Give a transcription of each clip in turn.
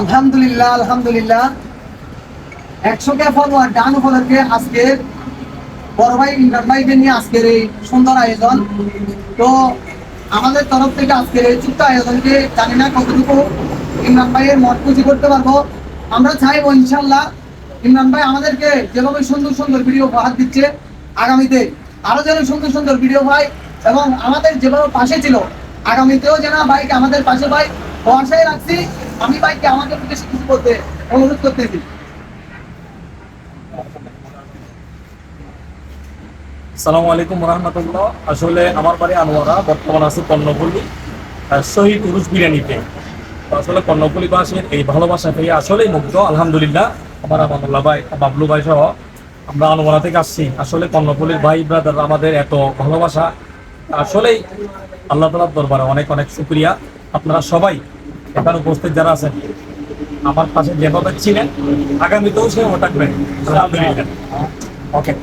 আলহামদুলিল্লাহ আলহামদুলিল্লাহ। একশো কে ফলোয়ার ডান উপলক্ষে আজকে বড় ভাই, ইমরান ভাইকে নিয়ে আজকের এই সুন্দর আয়োজন। তো আমাদের তরফ থেকে আজকের এই ছোট্ট আয়োজনকে জানি না কতটুকু ইমরান ভাইয়ের মত পুঁজি করতে পারব। আমরা চাইব ইনশাল্লাহ ইমরান ভাই আমাদেরকে যেভাবে সুন্দর সুন্দর ভিডিও উপহার দিচ্ছে আগামীতে, আরও যেন সুন্দর সুন্দর ভিডিও ভাই এবং আমাদের যেভাবে পাশে ছিল, আগামীতেও যেন ভাইকে আমাদের পাশে ভাই ভরসায় রাখছি আমি ভাইকে আমাকে বেশি কিছু করতে অনুরোধ করতেছি। সালামু আলাইকুম রহমতুল্লাহ। আসলে আমার বাড়ি আনোয়ারা, বর্তমান আছে কর্ণপল্লী শহীদ উরুস বিরিয়ানিতে। আসলে কর্ণপল্লীবাসীর এই ভালোবাসা পেয়ে আসলেই মুগ্ধ, আলহামদুলিল্লাহ। আমার আমানুল্লাহ ভাই, বাবলু ভাই সহ আমরা আনোয়ারা থেকে আসছি। আসলে কর্ণপল্লীর ভাই ব্রাদার আমাদের এত ভালোবাসা। আসলেই আল্লাহ তালার দরবারে অনেক অনেক শুক্রিয়া। আপনারা সবাই এখানে উপস্থিত যারা আছেন আমার পাশে যেভাবে ছিলেন আগামীতেও সেভাবে থাকবেন আলহামদুলিল্লাহ ওকে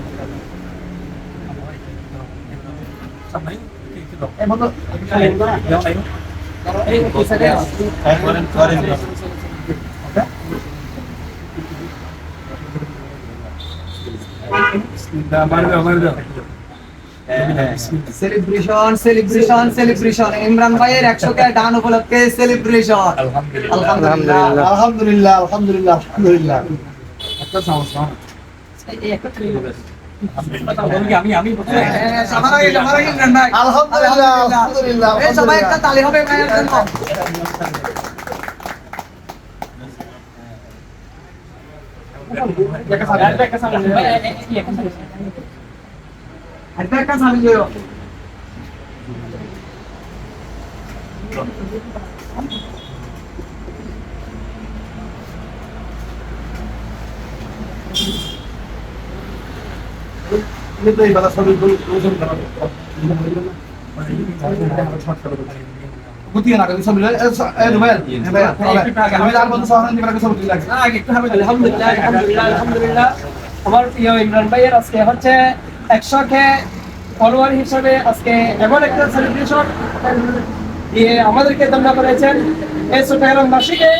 সেলিব্রেশন সেলিব্রেশন সেলিব্রেশন ইমরান ভাইয়ের একশো কে ডান উপলক্ষে সেলিব্রেশন আলহামদুলিল্লাহ। আলহামদুলিল্লাহ। আলহামদুলিল্লাহ আলহামদুলিল্লাহ আলহামদুলিল্লাহ, আলহামদুলিল্লাহ, সবাই একটা তালি হবে একটা একটা সামিল হইও কিন্তু এই বেলা সবই ওজন গুটিয়ে না সব মিলে এ রুবেল রুবেল আমি আর বন্ধু সহায়তা দিবার সব ঠিক লাগে আলহামদুলিল্লাহ আলহামদুলিল্লাহ আলহামদুলিল্লাহ আমার প্রিয় ইমরান ভাইয়ের আজকে হচ্ছে একশো কে ফলোয়ার হিসাবে আজকে এমন একটা সেলিব্রেশন দিয়ে আমাদেরকে ধন্য করেছেন এই চট্টগ্রামবাসীকে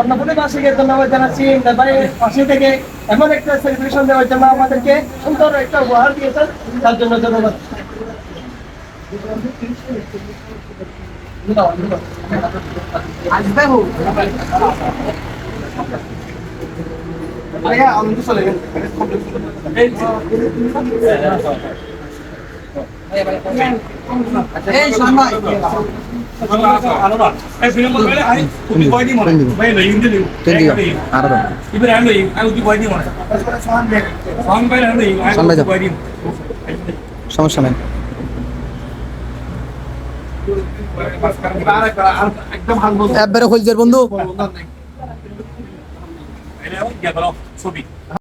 অন্নপূর্ণবাসীকে ধন্যবাদ জানাচ্ছি। ভাইয়ের পাশে থেকে এমন একটা সেলিব্রেশন দেওয়ার জন্য আমাদেরকে সুন্দর একটা উপহার দিয়েছেন। তার জন্য ধন্যবাদ। আসবে হোক আরে আমি তো চলে গেল এই শোন ভাই সমস্যা নেই। একদম হাল বলবো একবারে খুলছে বন্ধু ছবি